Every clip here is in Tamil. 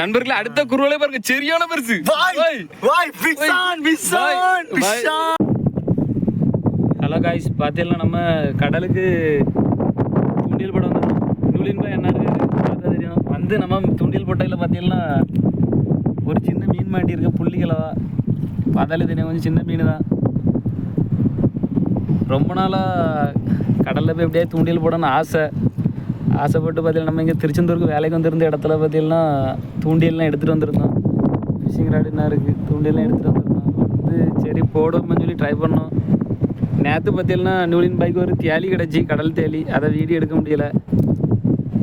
நண்பர்களே அடுத்த குருவலை பாருங்க. சரியான பெருசு. ஹலோ காய்ஸ் பார்த்தீங்கன்னா நம்ம கடலுக்கு தூண்டில் போட வந்துருக்கோம். நூலின் பாய் என்ன பார்த்தா தெரியும். வந்து நம்ம தூண்டில் போட்டையில் பார்த்தீங்கன்னா ஒரு சின்ன மீன் மாட்டியிருக்கு புள்ளிகளவா பார்த்தாலே தெரியும் கொஞ்சம் சின்ன மீன் தான் ரொம்ப நாளாக கடலில் போய் எப்படியே தூண்டில் போடணும்னு ஆசை. ஆசைப்பட்டு பார்த்தீங்கன்னா நம்ம இங்கே திருச்செந்தூருக்கு வேலைக்கு வந்திருந்த இடத்துல பார்த்தீங்கன்னா தூண்டியெல்லாம் எடுத்துகிட்டு வந்திருந்தோம். ஃபிஷிங் ராட் என்ன இருக்குது தூண்டியெல்லாம் எடுத்துகிட்டு வந்திருந்தோம். வந்து சரி போடுவோம்னு சொல்லி ட்ரை பண்ணோம். நேற்று பார்த்தீங்கன்னா நூலின் பைக் ஒரு தேலி கிடச்சி கடல் தேலி அதை வீடியோ எடுக்க முடியல.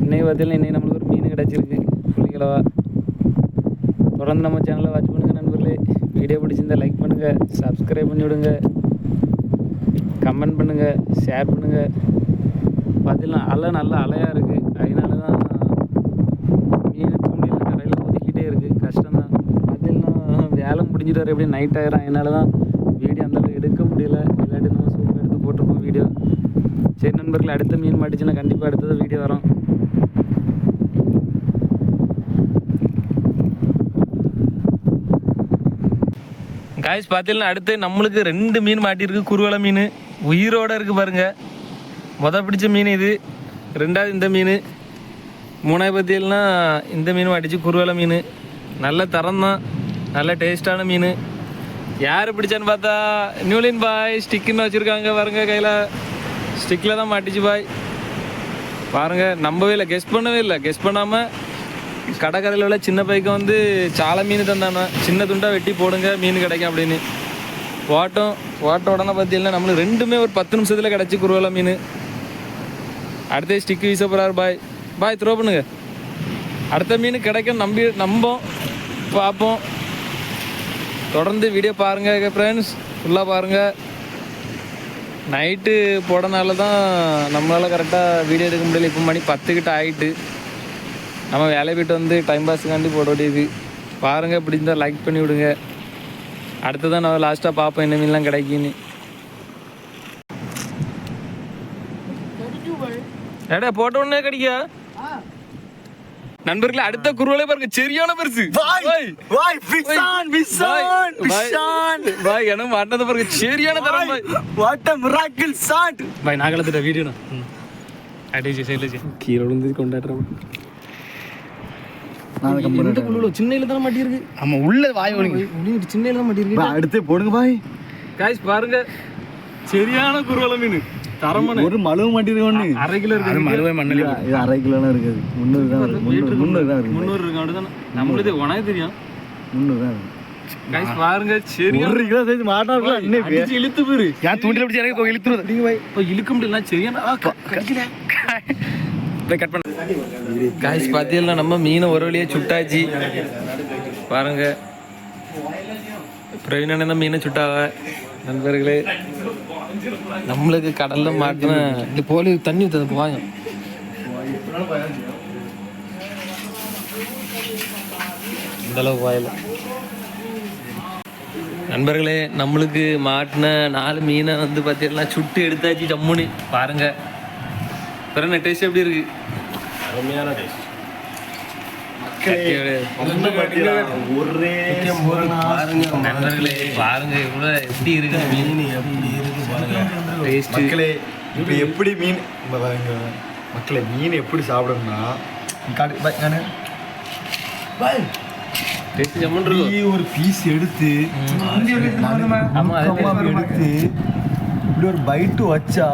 இன்னைக்கு பார்த்தீங்கன்னா இன்னைக்கு நம்மளுக்கு ஒரு மீன் கிடச்சிருக்கு. புள்ளிகளவா தொடர்ந்து நம்ம சேனலை வாட்ச் பண்ணுங்கள் நண்பர்களே. வீடியோ பிடிச்சிருந்தா லைக் பண்ணுங்கள் சப்ஸ்கிரைப் பண்ணி விடுங்க கமெண்ட் பண்ணுங்கள் ஷேர் பண்ணுங்கள் பார்த்தீங்கன்னா அலை நல்லா அலையாக இருக்குது அதனால தான் மீன் தூண்டில் கரையில் ஒதுக்கிட்டே இருக்குது கஷ்டம்தான். பார்த்தீங்கன்னா வேலை முடிஞ்சிட்டு வர எப்படி நைட் ஆகிடும் அதனால தான் வீடியோ அந்த அளவுக்கு எடுக்க முடியல. இல்லாட்டி நம்ம சூப்பர் எடுத்து போட்டிருப்போம் வீடியோ. சரி நண்பர்கள் அடுத்த மீன் மாட்டுச்சுன்னா கண்டிப்பாக அடுத்தது வீடியோ வரும். காய்ஸ் பார்த்தீங்கன்னா அடுத்து நம்மளுக்கு ரெண்டு மீன் மாட்டியிருக்கு. குருவலை மீன். உயிரோட இருக்குது பாருங்கள் மொதல் பிடிச்ச மீன் இது. ரெண்டாவது இந்த மீன். மூணாவது பார்த்தீங்கன்னா இந்த மீன் அடித்து குருவலை மீன். நல்ல தரம் தான். நல்ல டேஸ்டான மீன். யார் பிடிச்சான்னு பார்த்தா நியூலின் பாய் ஸ்டிக்குன்னு வச்சுருக்காங்க பாருங்க கையில். ஸ்டிக்கில் தான் மாட்டிச்சு பாய் பாருங்க நம்பவே இல்லை. கெஸ் பண்ணவே இல்லை. கெஸ் பண்ணாமல் கடற்கரையில் உள்ள சின்ன பைக்கு வந்து சாலை மீன் தந்தானே? சின்ன துண்டாக வெட்டி போடுங்க மீன் கிடைக்கும் அப்படின்னு. ஓட்டம் ஓட்ட உடனே பார்த்தீங்கன்னா நம்மளுக்கு ரெண்டுமே ஒரு பத்து நிமிஷத்தில் கிடச்சி குருவலை மீன். அடுத்த ஸ்டிக் வீச போகிறாரு பாய் பாய் த்ரோ பண்ணுங்க. அடுத்த மீன் கிடைக்கும் நம்பி நம்போம் பார்ப்போம் தொடர்ந்து வீடியோ பாருங்கள் ஃப்ரெண்ட்ஸ் ஃபுல்லாக பாருங்கள் நைட்டு போடனால தான் நம்மளால் கரெக்டாக வீடியோ எடுக்க முடியல. இப்போ மணி பத்துக்கிட்ட ஆகிட்டு நம்ம வேலையை போயிட்டு வந்து டைம் பாஸுக்காண்டி போட வேண்டியது. பாருங்கள் பிடிச்சிருந்தால் லைக் பண்ணி விடுங்க. அடுத்ததான் நான் லாஸ்ட்டாக பார்ப்போம் என்ன மீன்லாம் கிடைக்குன்னு. ஏடா போட்ட உடனே கிடைக்கா? நண்பர்களே அடுத்த குருவலை பாருங்க சரியான பெருசு. பாய் எனக்கு மாட்டது பாருங்க சரியான தரம் boy what a miracle shot boy கலந்துட்ட video அடிச்சு சைலச்சு கீழே விழுந்து கொண்டாடுறோம் எந்த குழுல சின்னையில தான் மாட்டியிருக்கு? ஆமா உள்ள வாய் ஒழுங்கு. சின்னையில தான் மாட்டியிருக்கு. அடுத்து போடுங்க பாய் காய்ஸ் பாருங்க. சரியான குருவலை மீன். தரமான ஒரு மழுவு மாட்டிருக்கு ஒண்ணு. அரை கிலோ இருக்கு மறுவே இது இது அரை கிலோலாம் இருக்காது. முந்நூறு தான் இருக்கு முந்நூறு முந்நூறு தான் இருக்கு முந்நூறு இருக்கு அப்படிதானே நம்மளுக்கு உனக்கு தெரியும். முந்நூறு தான் இருக்கு பாருங்க சரியான ஒரு கிலோ மாட்டாங்களா? இன்னைக்கு அடிச்சு இழுத்து போயிரு. ஏன் தூண்டில் பிடிச்சி எனக்கு இழுத்துருது நீங்க பாய். இப்போ இழுக்க முடியல சரியான கடிக்கல. கட் பண்ண. காய்ஸ் பார்த்தீங்கன்னா நம்ம மீனை ஒரு வழியாக சுட்டாச்சு. பாருங்க. பிரவீன் அண்ணன் தான் மீனை சுட்டாவ நண்பர்களே நம்மளுக்கு கடல்ல மாட்டின இந்த போல தண்ணி ஊற்றுது போவாங்க இந்த அளவு வாயில நண்பர்களே நம்மளுக்கு மாட்டின நாலு மீனை வந்து பார்த்தீங்கன்னா சுட்டு எடுத்தாச்சு ஜம்முனி பாருங்க. பிறகு டேஸ்ட் எப்படி இருக்கு? அருமையான டேஸ்ட் நண்பர்களே பாருங்க இவ்வளோ எப்படி இருக்கு? மீன் எப்படி இருக்கு பாருங்க. டேஸ்ட் மக்களே இப்போ எப்படி மீன் இங்க பாருங்க. மக்களே மீன் எப்படி சாப்பிடணும்னா காட்டு பாய் நானு பாய் ஒரு பீஸ் எடுத்து எடுத்து இப்படி ஒரு பைட்டு வச்சா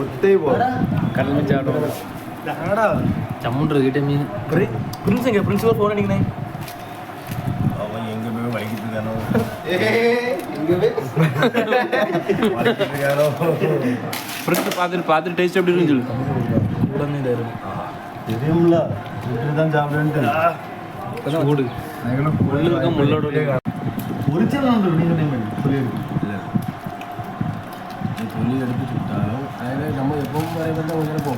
ஒத்தே போ. கடல் மீன் சாப்பிடுவோம் ஜம்முன் கிட்ட மீன். பிரின்ஸ் எங்க பிரின்சிபல் ஃபோன் அடிக்கணே அவன் எங்க போய் வலிக்கிட்டு இருக்கானோ? ஃப்ரெண்ட்ஸ் பார்த்துட்டு பார்த்துட்டு டேஸ்ட் எப்படி இருக்குன்னு சொல்லு. உடனே தரும் தெரியும்ல. இப்படி தான் சாப்பிடுன்ட்டு சூடு முள்ளு இருக்க முள்ளோட. ஒரிஜினல் நீங்க டைம் சொல்லியிருக்கு. துணி எடுத்து சுட்டாலும் அதில் நம்ம எப்பவும் வரைக்கும் கொஞ்சம் போகும்